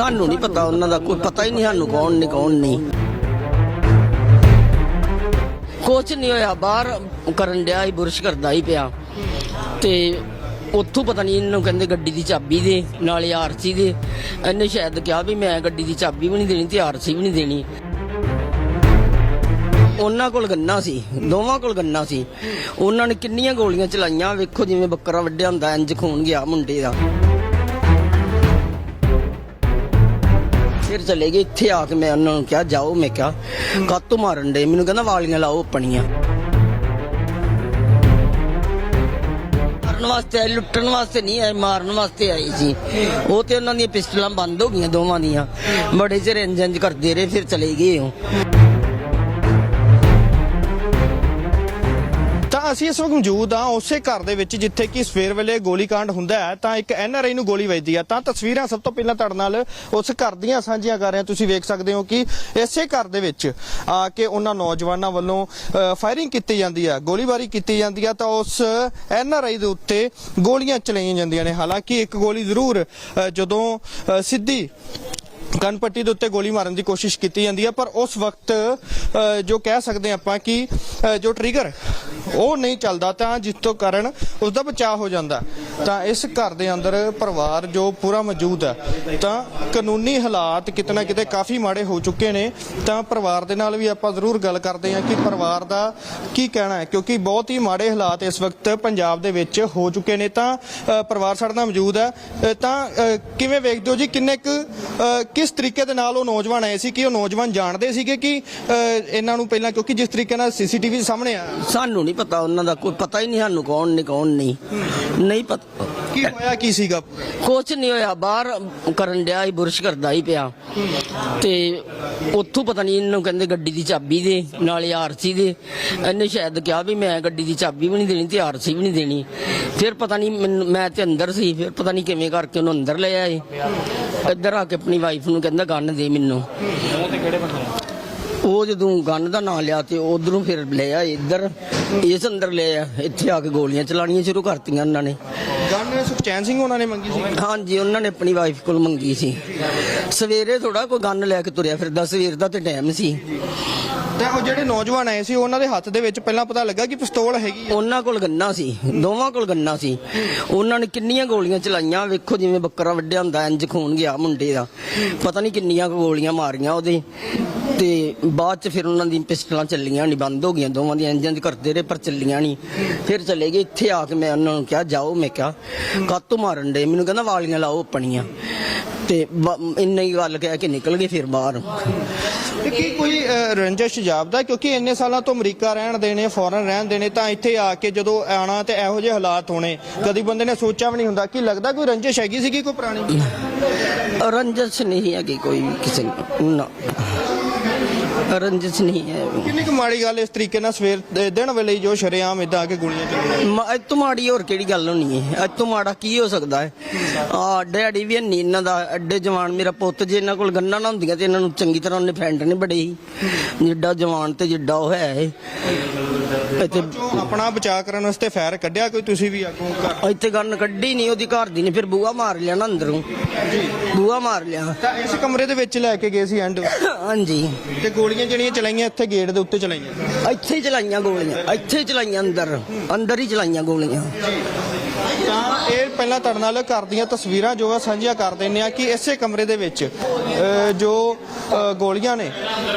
ਸਾਨੂੰ ਨਹੀਂ ਪਤਾ, ਉਹਨਾਂ ਦਾ ਕੋਈ ਪਤਾ ਹੀ ਨਹੀਂ ਸਾਨੂੰ ਕੌਣ ਨੇ, ਕੌਣ ਨਹੀਂ। ਕੁਛ ਨਹੀਂ ਹੋਇਆ, ਬਾਹਰ ਕਰਨ ਡਿਆ ਹੀ ਬੁਰਸ਼ ਕਰਦਾ ਹੀ ਪਿਆ। ਤੇ ਉੱਥੋਂ ਪਤਾ ਨਹੀਂ ਇਹਨੂੰ ਕਹਿੰਦੇ ਗੱਡੀ ਦੀ ਚਾਬੀ ਦੇ, ਨਾਲੇ ਆਰਸੀ ਦੇ। ਇਹਨੇ ਸ਼ਾਇਦ ਕਿਹਾ ਵੀ ਮੈਂ ਗੱਡੀ ਦੀ ਚਾਬੀ ਵੀ ਨਹੀਂ ਦੇਣੀ ਤੇ ਆਰਸੀ ਵੀ ਨਹੀਂ ਦੇਣੀ। ਉਹਨਾਂ ਕੋਲ ਗੰਨਾ ਸੀ, ਦੋਵਾਂ ਕੋਲ ਗੰਨਾ ਸੀ। ਉਹਨਾਂ ਨੇ ਕਿੰਨੀਆਂ ਗੋਲੀਆਂ ਚਲਾਈਆਂ, ਵੇਖੋ ਜਿਵੇਂ ਬੱਕਰਾ ਵੱਡਿਆ ਹੁੰਦਾ, ਇੰਜ ਖੂਨ ਗਿਆ ਮੁੰਡੇ ਦਾ। ਫਿਰ ਚਲੇ ਗਏ। ਇੱਥੇ ਆ ਕੇ ਮੈਂ ਉਹਨਾਂ ਨੂੰ ਕਿਹਾ ਜਾਓ। ਮੈਂ ਕਿਹਾ ਕਾਤੋਂ ਮਾਰਨ ਦੇ ਮੈਨੂੰ ਕਹਿੰਦਾ ਵਾਲੀਆਂ ਲਾਓ ਆਪਣੀਆਂ। ਮਾਰਨ ਵਾਸਤੇ ਆਏ, ਲੁੱਟਣ ਵਾਸਤੇ ਨਹੀਂ ਆਏ ਮਾਰਨ ਵਾਸਤੇ ਆਏ ਸੀ ਉਹ ਤੇ ਉਹਨਾਂ ਦੀਆਂ ਪਿਸਟਲਾਂ ਬੰਦ ਹੋ ਗਈਆਂ ਦੋਵਾਂ ਦੀਆਂ। ਬੜੇ ਚਿਰ ਇੰਜ ਇੰਜ ਕਰਦੇ ਰਹੇ ਫਿਰ ਚਲੇ ਗਏ ਉਹ। ਅਸੀਂ ਇਸ ਵਕਤ ਮੌਜੂਦ ਆ ਉਸੇ ਘਰ ਦੇ ਵਿੱਚ ਜਿੱਥੇ ਕਿ ਸਵੇਰ ਵੇਲੇ ਗੋਲੀकांड ਹੁੰਦਾ ਹੈ ਤਾਂ ਇੱਕ ਐਨਆਰਆਈ ਨੂੰ ਗੋਲੀ ਵੱਜਦੀ ਆ ਤਾਂ ਤਸਵੀਰਾਂ ਸਭ ਤੋਂ ਪਹਿਲਾਂ ਤੁਹਾਡੇ ਨਾਲ ਉਸ ਘਰ ਦੀਆਂ ਸਾਂਝੀਆਂ ਕਰ ਰਹੇ। ਹਾਂ ਤੁਸੀਂ ਵੇਖ ਸਕਦੇ ਹੋ ਕਿ ਇਸੇ ਘਰ ਦੇ ਵਿੱਚ ਆ ਕੇ ਉਹਨਾਂ ਨੌਜਵਾਨਾਂ ਵੱਲੋਂ ਫਾਇਰਿੰਗ ਕੀਤੀ ਜਾਂਦੀ ਆ ਗੋਲੀਬਾਰੀ ਕੀਤੀ ਜਾਂਦੀ ਆ ਤਾਂ ਉਸ ਐਨਆਰਆਈ ਦੇ ਉੱਤੇ ਗੋਲੀਆਂ ਚਲਾਈਆਂ ਜਾਂਦੀਆਂ ਨੇ। ਹਾਲਾਂਕਿ ਇੱਕ ਗੋਲੀ ਜ਼ਰੂਰ ਅ, ਜਦੋਂ ਅ, ਸਿੱਧੀ ਕਨਪੱਟੀ ਦੇ ਉੱਤੇ ਗੋਲੀ ਮਾਰਨ ਦੀ ਕੋਸ਼ਿਸ਼ ਕੀਤੀ ਜਾਂਦੀ ਹੈ। ਪਰ ਉਸ ਵਕਤ ਅ, ਜੋ ਕਹਿ ਸਕਦੇ ਹਾਂ ਆਪਾਂ ਕਿ ਜੋ ਟ੍ਰਿਗਰ ਉਹ ਨਹੀਂ ਚੱਲਦਾ ਤਾਂ ਜਿਸ ਤੋਂ ਕਾਰਨ ਉਸ ਦਾ ਬਚਾਅ ਹੋ ਜਾਂਦਾ। ਤਾਂ ਇਸ ਘਰ ਦੇ ਅੰਦਰ ਪਰਿਵਾਰ ਜੋ ਪੂਰਾ ਮੌਜੂਦ ਹੈ, ਤਾਂ ਕਾਨੂੰਨੀ ਹਾਲਾਤ ਕਿਤੇ ਨਾ ਕਿਤੇ ਕਾਫੀ ਮਾੜੇ ਹੋ ਚੁੱਕੇ ਨੇ। ਤਾਂ ਪਰਿਵਾਰ ਦੇ ਨਾਲ ਵੀ ਆਪਾਂ ਜ਼ਰੂਰ ਗੱਲ ਕਰਦੇ ਹਾਂ ਕਿ ਪਰਿਵਾਰ ਦਾ ਕੀ ਕਹਿਣਾ ਹੈ, ਕਿਉਂਕਿ ਬਹੁਤ ਹੀ ਮਾੜੇ ਹਾਲਾਤ ਇਸ ਵਕਤ ਪੰਜਾਬ ਦੇ ਵਿੱਚ ਹੋ ਚੁੱਕੇ ਨੇ। ਤਾਂ ਪਰਿਵਾਰ ਸਾਡੇ ਨਾਲ ਮੌਜੂਦ ਹੈ। ਤਾਂ ਕਿਵੇਂ ਵੇਖਦੇ ਹੋ ਜੀ, ਕਿੰਨੇ ਕੁ ਕਿਸ ਤਰੀਕੇ ਦੇ ਨਾਲ ਉਹ ਨੌਜਵਾਨ ਆਏ ਸੀ? ਕਿ ਉਹ ਨੌਜਵਾਨ ਜਾਣਦੇ ਸੀਗੇ ਕਿ ਇਹਨਾਂ ਨੂੰ ਪਹਿਲਾਂ, ਕਿਉਂਕਿ ਜਿਸ ਤਰੀਕੇ ਨਾਲ ਸੀਸੀਟੀਵੀ ਸਾਹਮਣੇ ਆ ਸਾਨੂੰ ਨਹੀਂ ਪਤਾ ਉਹਨਾਂ ਦਾ ਕੋਈ ਪਤਾ ਹੀ ਨਹੀਂ ਸਾਨੂੰ ਕੌਣ ਨੇ ਕੌਣ ਨਹੀਂ। ਨਹੀਂ ਪਤਾ। ਕੀ ਹੋਇਆ ਕੀ ਸੀਗਾ? ਕੁਛ ਨਹੀਂ ਹੋਇਆ ਬਾਹਰ ਕਰਨ ਡਿਆ ਹੀ ਬੁਰਸ਼ ਕਰਦਾ ਹੀ ਪਿਆ। ਤੇ ਉੱਥੋਂ ਪਤਾ ਨਹੀਂ ਇਹਨੂੰ ਕਹਿੰਦੇ ਗੱਡੀ ਦੀ ਚਾਬੀ ਦੇ ਨਾਲੇ ਆਰਸੀ ਦੇ। ਇਹਨੇ ਸ਼ਾਇਦ ਕਿਹਾ ਵੀ ਮੈਂ ਗੱਡੀ ਦੀ ਚਾਬੀ ਵੀ ਨਹੀਂ ਦੇਣੀ ਤੇ ਆਰਸੀ ਵੀ ਨਹੀਂ ਦੇਣੀ। ਫਿਰ ਪਤਾ ਨਹੀਂ ਮੈਨੂੰ- ਮੈਂ ਤੇ ਅੰਦਰ ਸੀ ਫਿਰ ਪਤਾ ਨਹੀਂ ਕਿਵੇਂ ਕਰਕੇ ਉਹਨੂੰ ਅੰਦਰ ਲੈ ਆਏ। ਇੱਧਰ ਆ ਕੇ ਆਪਣੀ ਵਾਈਫ ਨੂੰ ਕਹਿੰਦਾ ਗੰਨ ਦੇ ਮੈਨੂੰ। ਉਹ ਜਦੋਂ ਗੰਨ ਦਾ ਨਾਂ ਲਿਆ ਤੇ ਉਧਰੋਂ ਫਿਰ ਲੈ ਆ ਇੱਧਰ ਇਸ ਅੰਦਰ ਲੈ ਆ ਇੱਥੇ ਆ ਕੇ ਗੋਲੀਆਂ ਚਲਾਣੀਆਂ ਸ਼ੁਰੂ ਕਰਤੀਆਂ ਉਹਨਾਂ ਨੇ। ਗਨ ਸੁਖਚੈਨ ਸਿੰਘ ਉਹਨਾਂ ਨੇ ਮੰਗੀ ਸੀ? ਹਾਂਜੀ ਉਹਨਾਂ ਨੇ ਆਪਣੀ ਵਾਈਫ ਕੋਲ ਮੰਗੀ ਸੀ। ਸਵੇਰੇ ਥੋੜਾ ਕੋਈ ਗੰਨ ਲੈ ਕੇ ਤੁਰਿਆ ਫਿਰਦਾ ਸਵੇਰ ਦਾ ਤੇ ਟਾਈਮ ਸੀ। ਤਾਂ ਉਹ ਜਿਹੜੇ ਨੌਜਵਾਨ ਆਏ ਸੀ ਉਹਨਾਂ ਦੇ ਹੱਥ ਦੇ ਵਿੱਚ ਪਹਿਲਾਂ ਪਤਾ ਲੱਗਾ ਕਿ ਪਿਸਤੌਲ ਹੈਗੀ ਆ? ਉਹਨਾਂ ਕੋਲ ਗੰਨਾ ਸੀ ਦੋਵਾਂ ਕੋਲ ਗੰਨਾ ਸੀ। ਉਹਨਾਂ ਨੇ ਕਿੰਨੀਆਂ ਗੋਲੀਆਂ ਚਲਾਈਆਂ ਵੇਖੋ ਜਿਵੇਂ ਬੱਕਰਾ ਵੱਡਿਆ ਹੁੰਦਾ ਇੰਜ ਖੂਨ ਗਿਆ ਮੁੰਡੇ ਦਾ। ਪਤਾ ਨਹੀਂ ਕਿੰਨੀਆਂ ਗੋਲੀਆਂ ਮਾਰੀਆਂ ਉਹਦੇ। ਤੇ ਬਾਅਦ ਚ ਫਿਰ ਉਹਨਾਂ ਦੀਆਂ ਪਿਸਟਲਾਂ ਚੱਲੀਆਂ ਨਹੀਂ ਬੰਦ ਹੋ ਗਈਆਂ ਦੋਵਾਂ ਦੀਆਂ ਇੰਜ ਇੰਜ ਕਰਦੇ ਰਹੇ ਪਰ ਚੱਲੀਆਂ ਨਹੀਂ ਫਿਰ ਚਲੇ ਗਏ ਇੱਥੇ ਆ ਕੇ ਮੈਂ ਉਹਨਾਂ ਨੂੰ ਕਿਹਾ ਜਾਓ। ਮੈਂ ਕਿਹਾ ਕਾਤੋਂ ਮਾਰਨ ਦੇ ਮੈਨੂੰ ਕਹਿੰਦਾ ਵਾਲੀਆਂ ਲਾਓ ਆਪਣੀਆਂ। ਤੇ ਇੰਨੀ ਹੀ ਗੱਲ ਕਹਿ ਕੇ ਨਿਕਲ ਗਏ ਫਿਰ ਬਾਹਰ। ਤੇ ਕੀ ਕੋਈ ਰੰਜਿਸ਼ ਜਾਪਦਾ? ਕਿਉਂਕਿ ਇੰਨੇ ਸਾਲਾਂ ਤੋਂ ਅਮਰੀਕਾ ਰਹਿਣ ਦੇ ਨੇ ਫੋਰਨ ਰਹਿਣ ਦੇ ਨੇ ਤਾਂ ਇੱਥੇ ਆ ਕੇ ਜਦੋਂ ਆਣਾ ਤੇ ਇਹੋ ਜਿਹੇ ਹਾਲਾਤ ਹੋਣੇ ਕਦੀ ਬੰਦੇ ਨੇ ਸੋਚਿਆ ਵੀ ਨਹੀਂ ਹੁੰਦਾ। ਕਿ ਲੱਗਦਾ ਕੋਈ ਰੰਜਿਸ਼ ਹੈਗੀ ਸੀਗੀ ਕੋਈ ਪੁਰਾਣੀ? ਰੰਜਸ ਨਹੀਂ ਹੈਗੀ ਕੋਈ ਕਿਸੇ ਨੂੰ ਨਾ। ਰੰਜਸ ਨਹੀਂ ਹੈ। ਕਿੰਨੀ ਕੁ ਮਾੜੀ ਗੱਲ ਇਸ ਤਰੀਕੇ ਨਾਲ ਸਵੇਰ ਦੇ ਦਿਨ ਵੇਲੇ ਹੀ ਜੋ ਸ਼ਰੇਆਮ ਇਦਾਂ ਆ ਕੇ ਗੋਲੀਆਂ ਚੱਲੀਆਂ? ਮ- ਤੋਂ ਮਾੜੀ ਹੋਰ ਕਿਹੜੀ ਗੱਲ ਹੋਣੀ ਹੈ? ਇਹ ਤੋਂ ਮਾੜਾ ਕੀ ਹੋ ਸਕਦਾ ਹੈ? ਆ ਡੈਡੀ ਵੀ ਨਹੀਂ ਇਹਨਾਂ ਦਾ ਐਡੇ ਜਵਾਨ ਮੇਰਾ ਪੁੱਤ ਜੇ ਇਹਨਾਂ ਕੋਲ ਗੰਨਾ ਨਾ ਹੁੰਦੀਆਂ ਤੇ ਇਹਨਾਂ ਨੂੰ ਚੰਗੀ ਤਰ੍ਹਾਂ ਉਹਨੇ ਫੈਂਡ ਨਹੀਂ ਬੜੇ ਜਿੱਡਾ ਜਵਾਨ ਤੇ ਜਿੱਡਾ ਉਹ ਹੈ ਇਹ। ਇੱਥੇ ਚੋਂ ਆਪਣਾ ਬਚਾਅ ਕਰਨ ਵਾਸਤੇ ਫਾਇਰ ਕੱਢਿਆ ਕੋਈ? ਤੁਸੀਂ ਵੀ ਅੱਗੋਂ ਘਰ? ਇੱਥੇ ਗੰਨ ਕੱਢੀ ਨਹੀਂ ਉਹਦੀ ਘਰ ਦੀ ਨੇ ਫਿਰ ਬੂਆ ਮਾਰ ਲਿਆ ਨਾ ਅੰਦਰੋਂ। ਬੂਆ ਮਾਰ ਲਿਆ। ਤਾਂ ਇਸ ਕਮਰੇ ਦੇ ਵਿੱਚ ਲੈ ਕੇ ਗਏ ਸੀ ਐਂਡ ਹਾਂਜੀ। ਤੇ ਗੋਲੀਆਂ ਜਿਹੜੀਆਂ ਚਲਾਈਆਂ ਇੱਥੇ ਗੇਟ ਦੇ ਉੱਤੇ ਚਲਾਈਆਂ? ਇੱਥੇ ਹੀ ਚਲਾਈਆਂ ਗੋਲੀਆਂ ਇੱਥੇ ਹੀ ਚਲਾਈਆਂ ਅੰਦਰ। ਅੰਦਰ ਹੀ ਚਲਾਈਆਂ ਗੋਲੀਆਂ। ਤਾਂ ਇਹ ਪਹਿਲਾਂ ਤੁਹਾਡੇ ਨਾਲ ਘਰ ਦੀਆਂ ਤਸਵੀਰਾਂ ਜੋ ਆ ਸਾਂਝੀਆਂ ਕਰ ਦਿੰਨੇ ਆ ਕਿ ਇਸੇ ਕਮਰੇ ਦੇ ਵਿੱਚ ਜੋ ਗੋਲੀਆਂ ਨੇ,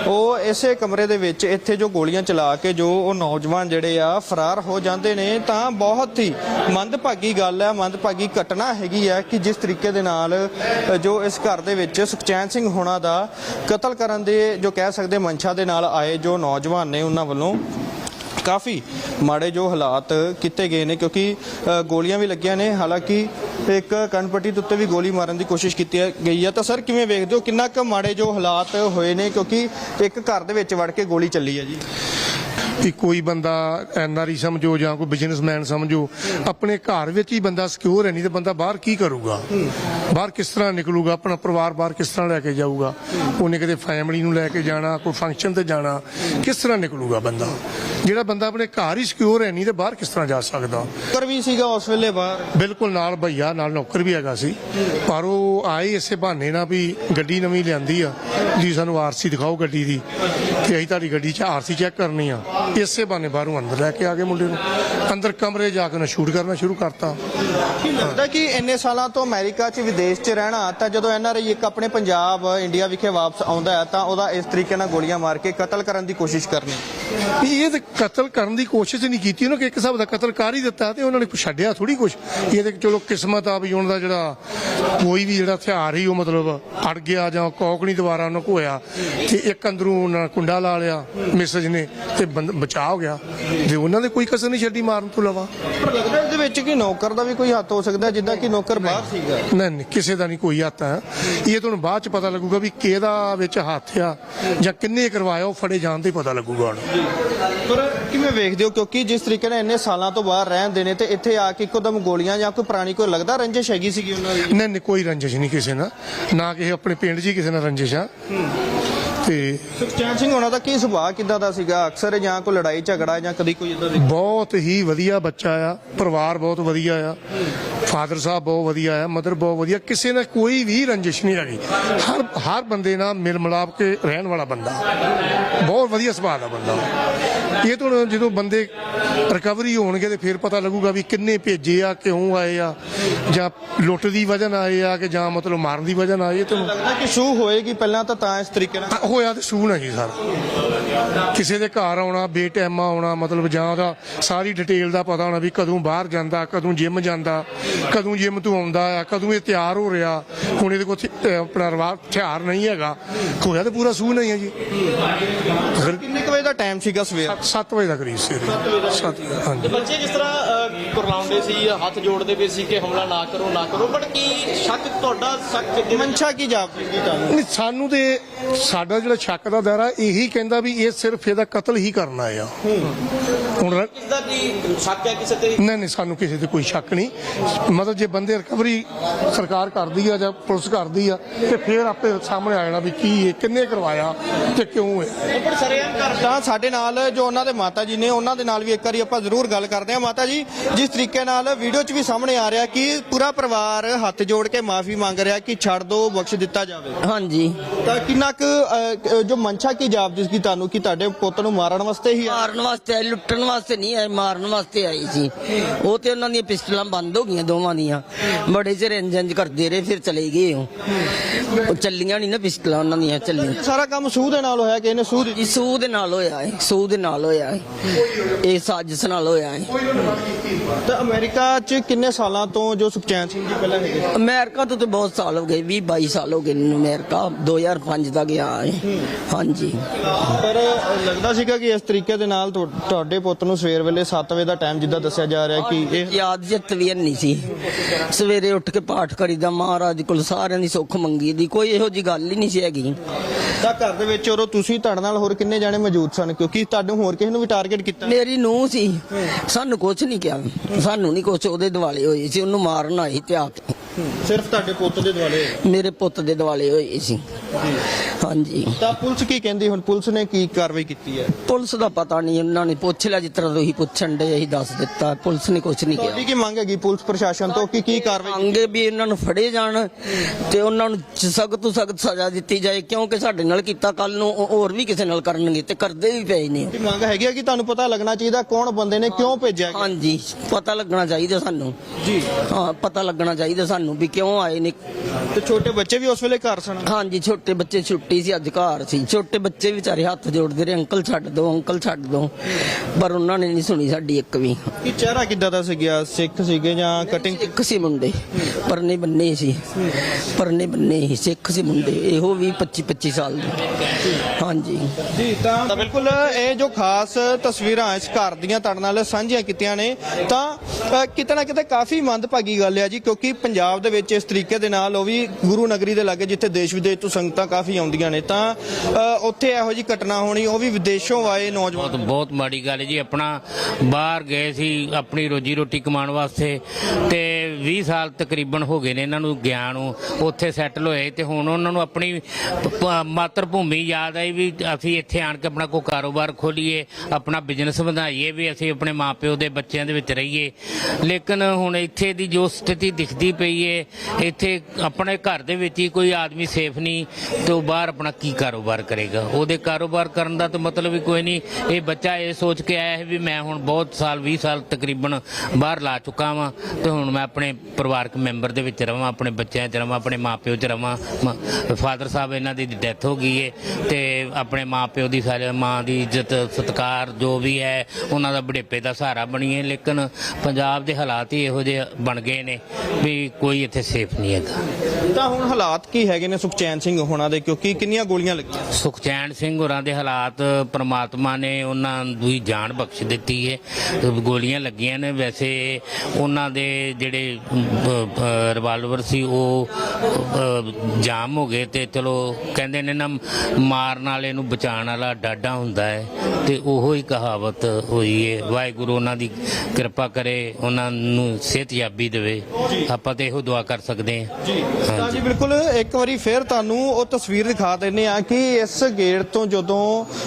ਉਹ ਇਸੇ ਕਮਰੇ ਦੇ ਵਿੱਚ ਇੱਥੇ ਜੋ ਗੋਲੀਆਂ ਚਲਾ ਕੇ ਜੋ ਉਹ ਨੌਜਵਾਨ ਜਿਹੜੇ ਆ ਫਰਾਰ ਹੋ ਜਾਂਦੇ ਨੇ, ਤਾਂ ਬਹੁਤ ਹੀ ਮੰਦਭਾਗੀ ਗੱਲ ਹੈ ਮੰਦਭਾਗੀ ਘਟਨਾ ਹੈਗੀ ਹੈ ਕਿ ਜਿਸ ਤਰੀਕੇ ਦੇ ਨਾਲ ਜੋ ਇਸ ਘਰ ਦੇ ਵਿੱਚ ਸੁਖਚੈਨ ਸਿੰਘ ਹੋਣਾ ਦਾ ਕਤਲ ਕਰਨ ਦੇ, ਜੋ ਕਹਿ ਸਕਦੇ ਮਨਸ਼ਾ ਦੇ ਨਾਲ ਆਏ ਜੋ ਨੌਜਵਾਨ ਨੇ ਉਹਨਾਂ ਵੱਲੋਂ। ਕਾਫੀ ਮਾੜੇ ਜੋ ਹਾਲਾਤ ਕੀਤੇ ਗਏ ਨੇ ਕਿਉਂਕਿ ਗੋਲੀਆਂ ਵੀ ਲੱਗੀਆਂ ਨੇ। ਹਾਲਾਂਕਿ ਇੱਕ ਕਣਪੱਟੀ ਦੇ ਉੱਤੇ ਵੀ ਗੋਲੀ ਮਾਰਨ ਦੀ ਕੋਸ਼ਿਸ਼ ਕੀਤੀ ਗਈ ਹੈ। ਤਾਂ ਸਰ, ਕਿਵੇਂ ਵੇਖਦੇ ਹੋ? ਕਿੰਨਾ ਕੁ ਮਾੜੇ ਜੋ ਹਾਲਾਤ ਹੋਏ ਨੇ ਕਿਉਂਕਿ ਇੱਕ ਘਰ ਦੇ ਵਿੱਚ ਵੜ ਕੇ ਗੋਲੀ ਚੱਲੀ ਹੈ ਜੀ। ਕਿ ਕੋਈ ਬੰਦਾ ਐਨਆਰਈ ਸਮਝੋ ਜਾਂ ਕੋਈ ਬਿਜ਼ਨਸਮੈਨ ਸਮਝੋ, ਆਪਣੇ ਘਰ ਵਿੱਚ ਹੀ ਬੰਦਾ ਸਿਕਿਉਰ ਹੈ, ਨਹੀਂ ਤੇ ਬੰਦਾ ਬਾਹਰ ਕੀ ਕਰੂਗਾ? ਬਾਹਰ ਕਿਸ ਤਰ੍ਹਾਂ ਨਿਕਲੂਗਾ? ਆਪਣਾ ਪਰਿਵਾਰ ਬਾਹਰ ਕਿਸ ਤਰ੍ਹਾਂ ਲੈ ਕੇ ਜਾਊਗਾ? ਉਹਨੇ ਕਿਤੇ ਫੈਮਿਲੀ ਨੂੰ ਲੈ ਕੇ ਜਾਣਾ ਕੋਈ ਫੰਕਸ਼ਨ ਤੇ ਜਾਣਾ ਕਿਸ ਤਰ੍ਹਾਂ ਨਿਕਲੂਗਾ ਬੰਦਾ? ਜਿਹੜਾ ਬੰਦਾ ਆਪਣੇ ਘਰ ਹੀ ਸਿਕਿਉਰ ਹੈ ਨਹੀਂ ਤੇ ਬਾਹਰ ਕਿਸ ਤਰ੍ਹਾਂ ਜਾ ਸਕਦਾ? ਕਰ ਵੀ ਸੀਗਾ ਉਸ ਵੇਲੇ ਬਾਹਰ। ਬਿਲਕੁਲ ਨਾਲ ਭਈਆ ਨਾਲ ਨੌਕਰ ਵੀ ਹੈਗਾ ਸੀ। ਪਰ ਉਹ ਆਏ ਇਸੇ ਬਹਾਨੇ ਨਾਲ ਵੀ ਗੱਡੀ ਨਵੀਂ ਲਿਆਂਦੀ ਆ। ਜੀ ਸਾਨੂੰ ਆਰਸੀ ਦਿਖਾਓ ਗੱਡੀ ਦੀ। ਤੇ ਅਸੀਂ ਤੁਹਾਡੀ ਗੱਡੀ 'ਚ ਆਰਸੀ ਚੈੱਕ ਕਰਨੀ ਆ। ਇਸੇ ਬਹਾਨੇ ਬਾਹਰੋਂ ਅੰਦਰ ਲੈ ਕੇ ਆ ਗਏ ਮੁੰਡੇ ਨੂੰ। ਅੰਦਰ ਕਮਰੇ ਜਾ ਕੇ ਉਹਨੇ ਸ਼ੂਟ ਕਰਨਾ ਸ਼ੁਰੂ ਕਰਤਾ। ਕੀ ਲੱਗਦਾ ਕਿ ਇੰਨੇ ਸਾਲਾਂ ਤੋਂ ਅਮਰੀਕਾ 'ਚ ਵਿਦੇਸ਼ 'ਚ ਰਹਿਣਾ ਤਾਂ ਜਦੋਂ ਐਨਆਰਆਈ ਇੱਕ ਆਪਣੇ ਪੰਜਾਬ ਇੰਡੀਆ ਵਿਖੇ ਵਾਪਸ ਆਉਂਦਾ ਹੈ ਤਾਂ ਉਹਦਾ ਇਸ ਤਰੀਕੇ ਨਾਲ ਗੋਲੀਆਂ ਮਾਰ ਕੇ ਕਤਲ ਕਰਨ ਦੀ ਕੋਸ਼ਿਸ਼ ਕਰਨੀ। ਵੀ ਇਹ ਤੇ ਕਤਲ ਕਰਨ ਦੀ ਕੋਸ਼ਿਸ਼ ਨਹੀਂ ਕੀਤੀ ਉਹਨਾਂ ਕਿ ਇੱਕ ਹਿਸਾਬ ਦਾ ਕਤਲ ਕਰ ਹੀ ਦਿੱਤਾ ਤੇ ਉਹਨਾਂ ਨੇ ਛੱਡਿਆ ਥੋੜੀ ਕੁਛ। ਇਹ ਤੇ ਚਲੋ ਕਿਸਮਤ ਆ ਵੀ ਉਹਨਾਂ ਦਾ ਜਿਹੜਾ ਕੋਈ ਵੀ ਜਿਹੜਾ ਹਥਿਆਰ ਹੀ ਉਹ ਮਤਲਬ ਅੜ ਗਿਆ ਜਾਂ ਕੌਕਣੀ ਦੁਬਾਰਾ ਉਹਨਾਂ ਕੋ ਹੋਇਆ ਤੇ ਇੱਕ ਅੰਦਰੋਂ ਉਹਨਾਂ ਕੁੰਡਾ ਲਾ ਲਿਆ ਮਿਸਜ ਨੇ ਤੇ ਬਚਾਅ ਹੋ ਗਿਆ। ਤੇ ਉਹਨਾਂ ਦੇ ਕੋਈ ਕਸਰ ਨਹੀਂ ਛੱਡੀ ਮਾਰਨ ਤੋਂ ਇਲਾਵਾ। ਪਰ ਲੱਗਦਾ ਇਹਦੇ ਵਿੱਚ ਕਿ ਨੌਕਰ ਦਾ ਵੀ ਕੋਈ ਹੱਥ ਹੋ ਸਕਦਾ ਜਿੱਦਾਂ ਕਿ ਨੌਕਰ ਬਾਹਰ ਸੀਗਾ। ਨਹੀਂ ਨਹੀਂ ਕਿਸੇ ਦਾ ਨਹੀਂ ਕੋਈ ਹੱਥ ਇਹ ਤੁਹਾਨੂੰ ਬਾਅਦ ਚ ਪਤਾ ਲੱਗੂਗਾ ਵੀ ਕਿਹਦਾ ਵਿੱਚ ਹੱਥ ਆ ਜਾਂ ਕਿੰਨੇ ਕਰਵਾਇਆ ਉਹ ਫੜੇ ਜਾਣ ਤੇ ਪਤਾ ਲੱਗੂਗਾ ਹੁਣ। ਪਰ ਕਿਵੇਂ ਵੇਖਦੇ ਹੋ? ਕਿਉਂਕਿ ਜਿਸ ਤਰੀਕੇ ਨਾਲ ਇੰਨੇ ਸਾਲਾਂ ਤੋਂ ਬਾਹਰ ਰਹਿੰਦੇ ਨੇ ਤੇ ਇੱਥੇ ਆ ਕੇ ਇੱਕੋਦਮ ਗੋਲੀਆਂ ਜਾਂ ਕੋਈ ਪੁਰਾਣੀ ਕੋਈ ਲੱਗਦਾ ਰੰਜਿਸ਼ ਹੈਗੀ ਸੀਗੀ ਉਹਨਾਂ ਦੀ? ਨਹੀਂ ਨਹੀਂ ਕੋਈ ਰੰਜਿਸ਼ ਨਹੀਂ ਕਿਸੇ ਨਾਲ। ਨਾ ਕਿਸੇ ਆਪਣੇ ਪਿੰਡ 'ਚ ਹੀ ਕਿਸੇ ਨਾਲ ਰੰਜਿਸ਼ ਆ। ਤੇ ਸੁਖਚੈਨ ਸਿੰਘ ਹੋਣਾ ਦਾ ਕੀ ਸੁਭਾਅ? ਕਿੱਦਾਂ ਦਾ ਸੀਗਾ? ਅਕਸਰ ਜਾਂ ਕੋਈ ਲੜਾਈ ਝਗੜਾ ਜਾਂ ਕਦੀ ਕੋਈ ਇਦਾਂ ਦੀ ਬਹੁਤ ਹੀ ਵਧੀਆ ਬੱਚਾ ਆ। ਪਰਿਵਾਰ ਬਹੁਤ ਵਧੀਆ ਆ। ਫਾਦਰ ਸਾਹਿਬ ਬਹੁਤ ਵਧੀਆ ਆ। ਮਦਰ ਬਹੁਤ ਵਧੀਆ। ਕਿਸੇ ਨਾਲ ਕੋਈ ਵੀ ਰੰਜਿਸ਼ ਨਹੀਂ ਹੈਗੀ। ਹਰ ਹਰ ਬੰਦੇ ਨਾਲ ਮਿਲ ਮਿਲਾਪ ਕੇ ਰਹਿਣ ਵਾਲਾ ਬੰਦਾ। ਬਹੁਤ ਵਧੀਆ ਸੁਭਾਅ ਦਾ ਬੰਦਾ। ਇਹ ਤਾਂ ਜਦੋਂ ਬੰਦੇ ਰਿਕਵਰੀ ਹੋਣਗੇ ਤੇ ਫਿਰ ਪਤਾ ਲੱਗੂਗਾ ਵੀ ਕਿੰਨੇ ਭੇਜੇ ਆ ਕਿਉਂ ਆਏ ਆ ਜਾਂ ਲੁੱਟ ਦੀ ਵਜ੍ਹਾ ਨਾਲ ਆਏ ਆ ਕਿ ਜਾਂ ਮਤਲਬ ਮਾਰਨ ਦੀ ਵਜ੍ਹਾ ਨਾਲ ਆਏ ਤੁਹਾਨੂੰ ਲੱਗਦਾ ਕਿ ਸ਼ੂ ਹੋਏਗੀ ਪਹਿਲਾਂ ਤਾਂ ਤਾਂ ਇਸ ਤਰੀਕੇ ਨਾਲ। ਹੋਇਆ ਤੇ ਸੂਨ ਹੈ ਜੀ ਸਰ। ਕਿਸੇ ਦੇ ਘਰ ਆਉਣਾ ਬੇਟੈਮਾ ਆਉਣਾ ਮਤਲਬ ਜਾਂ ਉਹਦਾ ਸਾਰੀ ਡਿਟੇਲ ਦਾ ਪਤਾ ਹੋਣਾ ਵੀ ਕਦੋਂ ਬਾਹਰ ਜਾਂਦਾ ਕਦੋਂ ਜਿਮ ਜਾਂਦਾ ਕਦੋਂ ਜਿਮ ਤੋਂ ਆਉਂਦਾ ਆ ਕਦੋਂ ਇਹ ਤਿਆਰ ਹੋ ਰਿਹਾ। ਹੁਣ ਇਹਦੇ ਕੋਲ ਆਪਣਾ ਰਵਾ ਹਥਿਆਰ ਨਹੀਂ ਹੈਗਾ। ਹੋਇਆ ਤੇ ਪੂਰਾ ਸੂਨ ਹੈ ਜੀ। ਕਿੰਨੇ ਵਜੇ ਦਾ ਟਾਈਮ ਸੀਗਾ ਸਵੇਰ? 7 ਵਜੇ ਦਾ ਕਰੀਬ ਸਵੇਰੇ। ਹਾਂਜੀ। ਬੱਚੇ ਜਿਸ ਤਰ੍ਹਾਂ ਕੁਰਲਾਉਂਦੇ ਸੀ ਹੱਥ ਜੋੜਦੇ ਪਏ ਸੀ ਕਿ ਹਮਲਾ ਨਾ ਕਰੋ ਨਾ ਕਰੋ। ਬਟ ਕੀ ਸ਼ੱਕ ਤੁਹਾਡਾ ਸ਼ੱਕ ਮਨਸ਼ਾ ਕੀ ਜਾਪਦੀ ਤੁਹਾਨੂੰ ਨਹੀਂ ਸਾਨੂੰ ਤੇ ਸਾਡਾ ਜਿਹੜਾ ਸ਼ੱਕ ਦਾ ਦਾਇਰਾ ਇਹੀ ਕਹਿੰਦਾ ਵੀ ਇਹ ਸਿਰਫ ਇਹਦਾ ਕਤਲ ਹੀ ਕਰਨਾ ਆ। ਹੁਣ ਰ- ਕਿਸ ਦਾ ਕੀ ਸ਼ੱਕ ਹੈ ਕਿਸੇ ਤੇ? ਨਹੀਂ ਨਹੀਂ ਸਾਨੂੰ ਕਿਸੇ ਤੇ ਕੋਈ ਸ਼ੱਕ ਨਹੀਂ। ਮਤਲਬ ਜੇ ਬੰਦੇ ਰਿਕਵਰੀ ਸਰਕਾਰ ਕਰਦੀ ਆ ਜਾਂ ਪੁਲਿਸ ਕਰਦੀ ਆ ਤੇ ਫਿਰ ਆਪੇ ਸਾਹਮਣੇ ਆ ਜਾਣਾ ਵੀ ਕੀ ਇਹ ਕਿੰਨੇ ਕਰਵਾਇਆ ਤੇ ਕਿਉਂ ਹੈ ਬਟ ਸਰੇਆਮ ਕਰ ਤਾਂ ਸਾਡੇ ਨਾਲ ਜੋ ਉਹਨਾਂ ਦੇ ਮਾਤਾ ਜੀ ਨੇ ਉਹਨਾਂ ਦੇ ਨਾਲ ਵੀ ਇੱਕ ਵਾਰੀ ਆਪਾਂ ਜ਼ਰੂਰ ਗੱਲ ਕਰਦੇ ਹਾਂ। ਮਾਤਾ ਜੀ ਜਿਸ ਤਰੀਕੇ ਨਾਲ ਵੀਡੀਓ 'ਚ ਵੀ ਸਾਹਮਣੇ ਆ ਰਿਹਾ ਕਿ ਪੂਰਾ ਪਰਿਵਾਰ ਹੱਥ ਜੋੜ ਕੇ ਮਾਫੀ ਮੰਗ ਰਿਹਾ ਕਿ ਛੱਡ ਦਿਓ ਬਖਸ਼ ਦਿੱਤਾ ਜਾਵੇ। ਹਾਂਜੀ। ਤਾਂ ਕਿੰਨਾ ਕੁ ਜੋ ਮਨਸ਼ਾ ਕੀ ਜਾਪਦੀ ਸੀ ਤੁਹਾਨੂੰ ਕਿ ਤੁਹਾਡੇ ਪੁੱਤ ਨੂੰ ਮਾਰਨ ਵਾਸਤੇ ਹੀ ਆ? ਮਾਰਨ ਵਾਸਤੇ ਆਏ ਲੁੱਟਣ ਵਾਸਤੇ ਨਹੀਂ ਆਏ ਮਾਰਨ ਵਾਸਤੇ ਆਈ ਸੀ। ਉਹ ਤੇ ਉਹਨਾਂ ਦੀਆਂ ਪਿਸਟਲਾਂ ਬੰਦ ਹੋ ਗਈਆਂ ਦੋਵਾਂ ਦੀਆਂ। ਬੜੇ ਚਿਰ ਇੰਜ ਕਰਦੇ ਰਹੇ ਫਿਰ ਚਲੇ ਗਏ ਉਹ। ਉਹ ਚੱਲੀਆਂ ਨਹੀਂ ਨਾ ਪਿਸਟਲਾਂ ਉਹਨਾਂ ਦੀਆਂ ਚੱਲੀਆਂ। ਸਾਰਾ ਕੰਮ ਸੂਹ ਦੇ ਨਾਲ ਹੋਇਆ ਕਿ ਇਹਨੇ ਸੂਹ ਜੀ ਸੂਹ ਦੇ ਨਾਲ ਹੋਇਆ ਹੈ ਸੂਹ ਦੇ ਨਾਲ ਹੋਇਆ ਹੈ ਇਹ ਸਾਜ਼ਿਸ਼ ਨਾਲ ਹੋਇਆ ਹੈ ਤਾਂ ਅਮਰੀਕਾ 'ਚ ਕਿੰਨੇ ਸਾਲਾਂ ਤੋਂ ਜੋ ਸੁਖਚੈਨ ਸਿੰਘ ਜੀ ਪਹਿਲਾਂ ਹੈਗੇ? ਅਮਰੀਕਾ ਤੋਂ ਤੇ ਬਹੁਤ ਸਾਲ ਹੋ ਗਏ 20 22 ਸਾਲ ਹੋ ਗਏ ਮੈਨੂੰ ਅਮਰੀਕਾ। 2005 ਦਾ ਗਿਆ ਹੈ ਹਾਂਜੀ। ਪਰ ਲੱਗਦਾ ਸੀਗਾ ਕਿ ਇਸ ਤਰੀਕੇ ਦੇ ਨਾਲ ਤੁਹਾ- ਤੁਹਾਡੇ ਪੁੱਤ ਨੂੰ ਸਵੇਰ ਵੇਲੇ 7 ਵਜੇ ਦਾ ਟਾਈਮ ਜਿੱਦਾਂ ਦੱਸਿਆ ਜਾ ਰਿਹਾ ਕਿ ਇਹ ਯਾਦ ਜਿੱਤ ਵੀ ਨਹੀਂ ਸੀ। ਸਵੇਰੇ ਉੱਠ ਕੇ ਪਾਠ ਕਰੀਦਾ ਮਹਾਰਾਜ ਕੋਲ ਸਾਰਿਆਂ ਦੀ ਸੁੱਖ ਮੰਗੀ ਦੀ ਕੋਈ ਇਹੋ ਜੀ ਗੱਲ ਹੀ ਨਹੀਂ ਸੀ ਹੈਗੀ। ਤਾਂ ਘਰ ਦੇ ਵਿੱਚ ਉਦੋਂ ਤੁਸੀਂ ਤੁਹਾਡੇ ਨਾਲ ਹੋਰ ਕਿੰਨੇ ਜਾਣੇ ਮੌਜੂਦ ਸਨ? ਕਿਉਂਕਿ ਤੁਹਾਨੂੰ ਹੋਰ ਕਿਸੇ ਨੂੰ ਵੀ ਟਾਰਗੇਟ ਕੀਤਾ। ਮੇਰੀ ਨੂੰਹ ਸੀ। ਸਾਨੂੰ ਕੁਝ ਨਹੀਂ ਕਿਹਾ। ਸਾਨੂੰ ਨਹੀਂ ਕੁਝ ਉਹਦੇ ਦਿਵਾਲੇ ਹੋਏ ਸੀ। ਉਹਨੂੰ ਮਾਰਨ ਆਈ ਤੇ ਆ ਕੇ ਸਿਰਫ ਤੁਹਾਡੇ ਪੁੱਤ ਦੇ ਦੁਆਲੇ ਮੇਰੇ ਪੁੱਤ ਦੇ ਦਿਵਾਲੇ ਹੋਏ ਸੀ। ਹਾਂਜੀ। ਤਾਂ ਪੁਲਿਸ ਕੀ ਕਹਿੰਦੀ? ਹੁਣ ਪੁਲਿਸ ਨੇ ਕੀ ਕਾਰਵਾਈ ਕੀਤੀ ਹੈ? ਪੁਲਿਸ ਦਾ ਪਤਾ ਨਹੀਂ ਉਹਨਾਂ ਨੇ ਪੁੱਛ ਲਿਆ ਜਿਸ ਤਰ੍ਹਾਂ ਤੁਸੀਂ ਪੁੱਛਣ ਦੇ ਅਸੀਂ ਦੱਸ ਦਿੱਤਾ। ਪੁਲਿਸ ਨੇ ਕੁਝ ਨਹੀਂ ਤੁਹਾਡੀ ਕਿਹਾ। ਕੀ ਮੰਗ ਹੈਗੀ ਪੁਲਿਸ ਪ੍ਰਸ਼ਾਸਨ ਤੋਂ ਕਿ ਕੀ ਕਾਰਵਾਈ ਮੰਗੇ ਵੀ ਇਹਨਾਂ ਨੂੰ ਫੜੇ ਜਾਣ ਤੇ ਉਹਨਾਂ ਨੂੰ ਸਖਤ ਤੋਂ ਸਖਤ ਸਜ਼ਾ ਦਿੱਤੀ ਜਾਏ ਕਿਉਂਕਿ ਸਾਡੇ ਨਾਲ ਕੀਤਾ ਕੱਲ ਨੂੰ ਉਹ ਹੋਰ ਵੀ ਕਿਸੇ ਨਾਲ ਕਰਨਗੇ ਤੇ ਕਰਦੇ ਵੀ ਪਏ ਨੇ। ਦੀ ਮੰਗ ਹੈਗੀ ਹੈ ਕਿ ਤੁਹਾਨੂੰ ਪਤਾ ਲੱਗਣਾ ਚਾਹੀਦਾ ਕੌਣ ਬੰਦੇ ਨੇ ਕਿਉਂ ਭੇਜਿਆ ਗਿਆ? ਹਾਂਜੀ ਪਤਾ ਲੱਗਣਾ ਚਾਹੀਦਾ ਸਾਨੂੰ। ਜੀ। ਹਾਂ ਪਤਾ ਲੱਗਣਾ ਚਾਹੀਦਾ ਸਾਨੂੰ ਵੀ ਕਿਉਂ ਆਏ ਨੇ। ਤੇ ਛੋਟੇ ਬੱਚੇ ਵੀ ਉਸ ਵੇਲੇ ਘਰ ਸਨ? ਹਾਂਜੀ ਛੋਟੇ ਬੱਚੇ ਛੁੱਟੀ ਸੀ ਅੱਜ ਘਰ ਸੀ। ਛੋਟੇ ਬੱਚੇ ਵਿਚਾਰੇ ਹੱਥ ਜੋੜਦੇ ਰਹੇ ਅੰਕਲ ਛੱਡ ਦਿਓ ਅੰਕਲ ਛੱਡ ਦਿਓ ਪਰ ਉਹਨਾਂ ਨੇ ਨਹੀਂ ਸੁਣੀ ਸਾਡੀ ਇੱਕ ਵੀ। ਕੀ ਚਿਹਰਾ ਕਿੱਦਾਂ ਦਾ ਸੀਗਾ? ਸਿੱਖ ਸੀਗੇ ਜਾਂ ਕਟਿੰਗ ਇੱਕ ਸੀ ਮੁੰਡੇ। ਪਰਨੇ ਬੰਨੇ ਸੀ। ਪਰਨੇ ਬੰਨੇ ਸੀ। ਸਿੱਖ ਸੀ ਮੁੰਡੇ। ਇਹੋ ਵੀ 25 25 ਸਾਲ ਦੇ। ਹਾਂਜੀ। ਜੀ ਤਾਂ ਬਿਲਕੁਲ ਇਹ ਜੋ ਖਾਸ ਤਸਵੀਰਾਂ ਇਸ ਘਰ ਦੀਆਂ ਤੁਹਾਡੇ ਨਾਲ ਸਾਂਝੀਆਂ ਕੀਤੀਆਂ ਨੇ ਤਾਂ ਕਿਤੇ ਨਾ ਕਿਤੇ ਕਾਫੀ ਮੰਦਭਾਗੀ ਗੱਲ ਹੈ ਜੀ ਕਿਉਂਕਿ ਪੰਜਾਬ ਦੇ ਵਿੱਚ ਇਸ ਤਰੀਕੇ ਦੇ ਨਾਲ ਉਹ ਵੀ ਗੁਰੂ ਨਗਰੀ ਦੇ ਲਾਗੇ ਜਿੱਥੇ ਦੇਸ਼ ਵਿਦੇਸ਼ ਤੋਂ ਸੰਗਤਾਂ ਕਾਫੀ ਆਉਂਦੀਆਂ ਜਾਂਦੀਆਂ ਨੇ ਤਾਂ ਅ, ਉੱਥੇ ਇਹੋ ਜੀ ਘਟਨਾ ਹੋਣੀ ਉਹ ਵੀ ਵਿਦੇਸ਼ੋਂ ਆਏ ਨੌਜਵਾਨ। ਬਹੁਤ ਮਾੜੀ ਗੱਲ ਹੈ ਜੀ ਆਪਣਾ ਬਾਹਰ ਗਏ ਸੀ ਆਪਣੀ ਰੋਜੀ ਰੋਟੀ ਕਮਾਉਣ ਵਾਸਤੇ ਤੇ 20 ਸਾਲ ਤਕਰੀਬਨ ਹੋ ਗਏ ਨੇ ਇਹਨਾਂ ਨੂੰ ਗਿਆ ਨੂੰ, ਉੱਥੇ ਸੈਟਲ ਹੋਏ ਤੇ ਹੁਣ ਉਹਨਾਂ ਨੂੰ ਆਪਣੀ ਮਾਤਰ ਭੂਮੀ ਯਾਦ ਆਈ ਵੀ ਅਸੀਂ ਇੱਥੇ ਆਣ ਕੇ ਆਪਣਾ ਕੋਈ ਕਾਰੋਬਾਰ ਖੋਲੀਏ, ਆਪਣਾ ਬਿਜ਼ਨਸ ਵਧਾਈਏ, ਵੀ ਅਸੀਂ ਆਪਣੇ ਮਾਪਿਓ ਦੇ ਬੱਚਿਆਂ ਦੇ ਵਿੱਚ ਰਹੀਏ। ਲੇਕਿਨ ਹੁਣ ਇੱਥੇ ਦੀ ਜੋ ਸਥਿਤੀ ਦਿਖਦੀ ਪਈ ਏ, ਇੱਥੇ ਆਪਣੇ ਘਰ ਦੇ ਵਿੱਚ ਹੀ ਕੋਈ ਆਦਮੀ ਸੇਫ ਨਹੀਂ, ਤੇ ਉਹ ਬਾਹਰ ਆਪਣਾ ਕੀ ਕਾਰੋਬਾਰ ਕਰੇਗਾ? ਉਹਦੇ ਕਾਰੋਬਾਰ ਕਰਨ ਦਾ ਤਾਂ ਮਤਲਬ ਹੀ ਕੋਈ ਨਹੀਂ। ਇਹ ਬੱਚਾ ਇਹ ਸੋਚ ਕੇ ਆਇਆ ਹੈ ਵੀ ਮੈਂ ਹੁਣ ਬਹੁਤ ਸਾਲ 20 ਸਾਲ ਤਕਰੀਬਨ ਬਾਹਰ ਲਾ ਚੁੱਕਾ ਵਾਂ, ਤੇ ਹੁਣ ਮੈਂ ਆਪਣੇ ਪਰਿਵਾਰਕ ਮੈਂਬਰ ਦੇ ਵਿੱਚ ਰਵਾਂ ਆਪਣੇ ਬੱਚਿਆਂ 'ਚ ਰਵਾਂ ਆਪਣੇ ਮਾਪਿਓ 'ਚ ਰਵਾਂ। ਫਾਦਰ ਸਾਹਿਬ ਇਹਨਾਂ ਦੀ ਡੈਥ ਹੋ ਗਈ ਏ ਤੇ ਆਪਣੇ ਮਾਪਿਓ ਦੀ ਸਾਰੇ ਮਾਂ ਦੀ ਇੱਜ਼ਤ ਸਤਿਕਾਰ ਜੋ ਵੀ ਹੈ ਉਹਨਾਂ ਦਾ ਬੁਢੇਪੇ ਦਾ ਸਹਾਰਾ ਬਣੀਏ ਲੇਕਿਨ ਪੰਜਾਬ ਦੇ ਹਾਲਾਤ ਹੀ ਇਹੋ ਜਿਹੇ ਬਣ ਗਏ ਨੇ ਵੀ ਕੋਈ ਇੱਥੇ ਸੇਫ ਨਹੀਂ ਹੈਗਾ। ਤਾਂ ਹੁਣ ਹਾਲਾਤ ਕੀ ਹੈਗੇ ਨੇ ਸੁਖਚੈਨ ਸਿੰਘ ਹੋਣਾ ਦੇ? ਕਿਉਂਕਿ ਕਿੰਨੀਆਂ ਗੋਲੀਆਂ ਲੱਗੀਆਂ? ਸੁਖਚੈਨ ਸਿੰਘ ਹੋਰਾਂ ਦੇ ਹਾਲਾਤ ਪ੍ਰਮਾਤਮਾ ਨੇ ਉਹਨਾਂ ਹੀ ਜਾਨ ਬਖਸ਼ ਦਿੱਤੀ ਹੈ ਗੋਲੀਆਂ ਲੱਗੀਆਂ ਨੇ। ਵੈਸੇ ਉਹਨਾਂ ਦੇ ਜਿਹੜੇ ਰਿਵਾਲਵਰ ਸੀ ਉਹ ਜਾਮ ਹੋ ਗਏ ਤੇ ਚਲੋ ਕਹਿੰਦੇ ਨੇ ਨਾ ਮਾਰਨ ਵਾਲੇ ਨੂੰ ਬਚਾਉਣ ਵਾਲਾ ਡਾਡਾ ਹੁੰਦਾ ਹੈ ਤੇ ਉਹੋ ਹੀ ਕਹਾਵਤ ਹੋਈ ਹੈ ਵਾਹਿਗੁਰੂ ਉਹਨਾਂ ਦੀ ਕਿਰਪਾ ਕਰੇ ਉਹਨਾਂ ਨੂੰ ਸਿਹਤਯਾਬੀ ਦੇਵੇ। ਆਪਾਂ ਤੇ ਇਹੋ ਦੁਆ ਕਰ ਸਕਦੇ ਹਾਂ। ਤਾਂ ਜੀ ਬਿਲਕੁਲ ਇੱਕ ਵਾਰੀ ਫੇਰ ਤੁਹਾਨੂੰ ਉਹ ਤਸਵੀਰ ਦਿਖਾ ਦਿੰਨੇ ਆ ਕਿ ਇਸ ਗੇਟ ਤੋਂ ਜਦੋਂ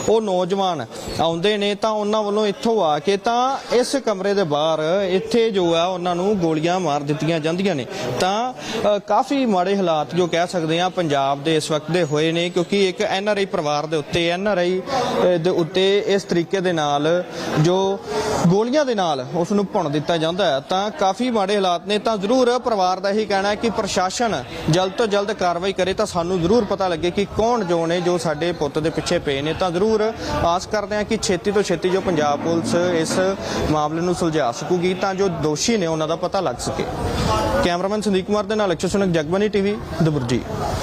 ਉਹ ਨੌਜਵਾਨ ਆਉਂਦੇ ਨੇ ਤਾਂ ਉਹਨਾਂ ਵੱਲੋਂ ਇੱਥੋਂ ਆ ਕੇ ਤਾਂ ਇਸ ਕਮਰੇ ਦੇ ਬਾਹਰ ਇੱਥੇ ਜੋ ਆ ਉਹਨਾਂ ਨੂੰ ਗੋਲੀਆਂ ਮਾਰ ਦਿੱਤੀਆਂ ਜਾਂਦੀਆਂ ਨੇ। ਤਾਂ ਕਾਫੀ ਮਾੜੇ ਹਾਲਾਤ ਜੋ ਕਹਿ ਸਕਦੇ ਆ ਪੰਜਾਬ ਦੇ ਇਸ ਵਕਤ ਦੇ ਹੋਏ ਨੇ, ਕਿਉਂਕਿ ਇੱਕ ਐਨ ਆਰ ਆਈ ਪਰਿਵਾਰ ਦੇ ਉੱਤੇ, ਐਨ ਆਰ ਆਈ ਦੇ ਉੱਤੇ ਇਸ ਤਰੀਕੇ ਦੇ ਨਾਲ ਜੋ ਗੋਲੀਆਂ ਦੇ ਨਾਲ ਉਸ ਨੂੰ ਭੁਣ ਦਿੱਤਾ ਜਾਂਦਾ ਹੈ। ਤਾਂ ਕਾਫੀ ਮਾੜੇ ਹਾਲਾਤ ਨੇ। ਤਾਂ ਜ਼ਰੂਰ ਪਰਿਵਾਰ ਦਾ ਇਹੀ ਕਹਿਣਾ ਹੈ ਕਿ ਪ੍ਰਸ਼ਾਸਨ ਜਲਦ ਤੋਂ ਜਲਦ ਕਾਰਵਾਈ ਕਰੇ ਤਾਂ ਸਾਨੂੰ ਜ਼ਰੂਰ ਪਤਾ ਲੱਗੇ ਕਿ ਕੌਣ ਜੋ ਨੇ, ਜੋ ਸਾਡੇ ਪੁੱਤ ਦੇ ਪਿੱਛੇ ਪਏ ਨੇ। ਤਾਂ ਜ਼ਰੂਰ ਆਸ ਕਰਦੇ ਹਾਂ ਕਿ ਛੇਤੀ ਤੋਂ ਛੇਤੀ ਜੋ ਪੰਜਾਬ ਪੁਲਿਸ ਇਸ ਮਾਮਲੇ ਨੂੰ ਸੁਲਝਾ ਸਕੂਗੀ ਤਾਂ ਜੋ ਦੋਸ਼ੀ ਨੇ ਉਹਨਾਂ ਦਾ ਪਤਾ ਲੱਗ ਸਕੇ। ਕੈਮਰਾਮੈਨ ਸੰਦੀਪ ਕੁਮਾਰ ਦੇ ਨਾਲ ਅਕਸ਼ਰ ਸੁਨਕ ਜਗਬਾਨੀ ਟੀਵੀ ਦਬੁਰਜੀ।